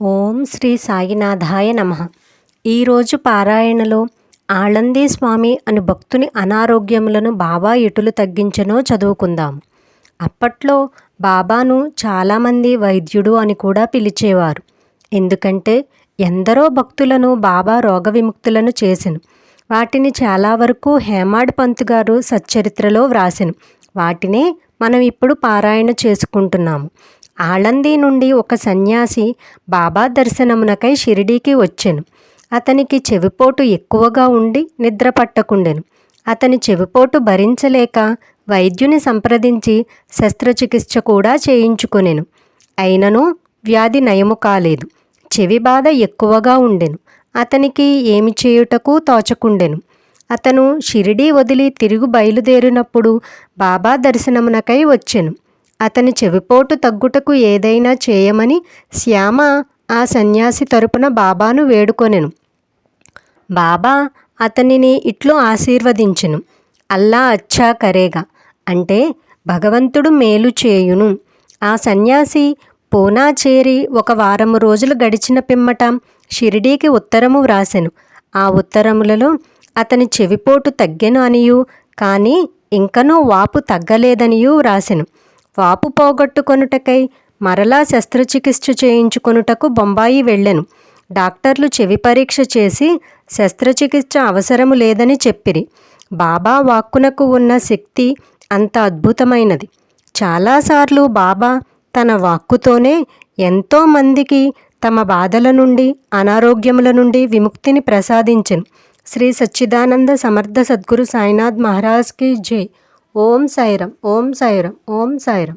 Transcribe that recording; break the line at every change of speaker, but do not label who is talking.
ఓం శ్రీ సాయినాథాయ నమ. ఈరోజు పారాయణలో ఆళందీ స్వామి అని భక్తుని అనారోగ్యములను బాబా ఎటులు తగ్గించనో చదువుకుందాం. అప్పట్లో బాబాను చాలామంది వైద్యుడు అని కూడా పిలిచేవారు. ఎందుకంటే ఎందరో భక్తులను బాబా రోగ విముక్తులను చేసెను. వాటిని చాలా వరకు హేమాడ్ పంత్ గారు సచ్చరిత్రలో వ్రాసెను. వాటినే మనం ఇప్పుడు పారాయణ చేసుకుంటున్నాము. ఆళంది నుండి ఒక సన్యాసి బాబా దర్శనమునకై షిరిడీకి వచ్చెను. అతనికి చెవిపోటు ఎక్కువగా ఉండి నిద్ర పట్టకుండెను. అతని చెవిపోటు భరించలేక వైద్యుని సంప్రదించి శస్త్రచికిత్స కూడా చేయించుకొనెను. అయినను వ్యాధి నయము కాలేదు. చెవి బాధ ఎక్కువగా ఉండెను. అతనికి ఏమి చేయుటకు తోచకుండెను. అతను షిరిడీ వదిలి తిరుగు బయలుదేరినప్పుడు బాబా దర్శనమునకై వచ్చెను. అతని చెవిపోటు తగ్గుటకు ఏదైనా చేయమని శ్యామ ఆ సన్యాసి తరపున బాబాను వేడుకొనెను. బాబా అతనిని ఇట్లు ఆశీర్వదించెను. అల్లా అచ్చా కరేగా. అంటే భగవంతుడు మేలు చేయును. ఆ సన్యాసి పూనా చేరి ఒక వారము రోజులు గడిచిన పిమ్మట షిరిడీకి ఉత్తరము వ్రాసెను. ఆ ఉత్తరములలో అతని చెవిపోటు తగ్గెను అనియు కానీ ఇంకనూ వాపు తగ్గలేదనియూ వ్రాసెను. వాపు పోగొట్టుకొనుటకై మరలా శస్త్రచికిత్స చేయించుకొనుటకు బొంబాయి వెళ్ళెను. డాక్టర్లు చెవి పరీక్ష చేసి శస్త్రచికిత్స అవసరము లేదని చెప్పిరి. బాబా వాక్కునకు ఉన్న శక్తి అంత అద్భుతమైనది. చాలాసార్లు బాబా తన వాక్కుతోనే ఎంతోమందికి తమ బాధల నుండి అనారోగ్యముల నుండి విముక్తిని ప్రసాదించను. శ్రీ సచ్చిదానంద సమర్థ సద్గురు సాయినాథ్ మహారాజ్కి జై. ఓం సైరం ఓం సైరం ఓం సైరం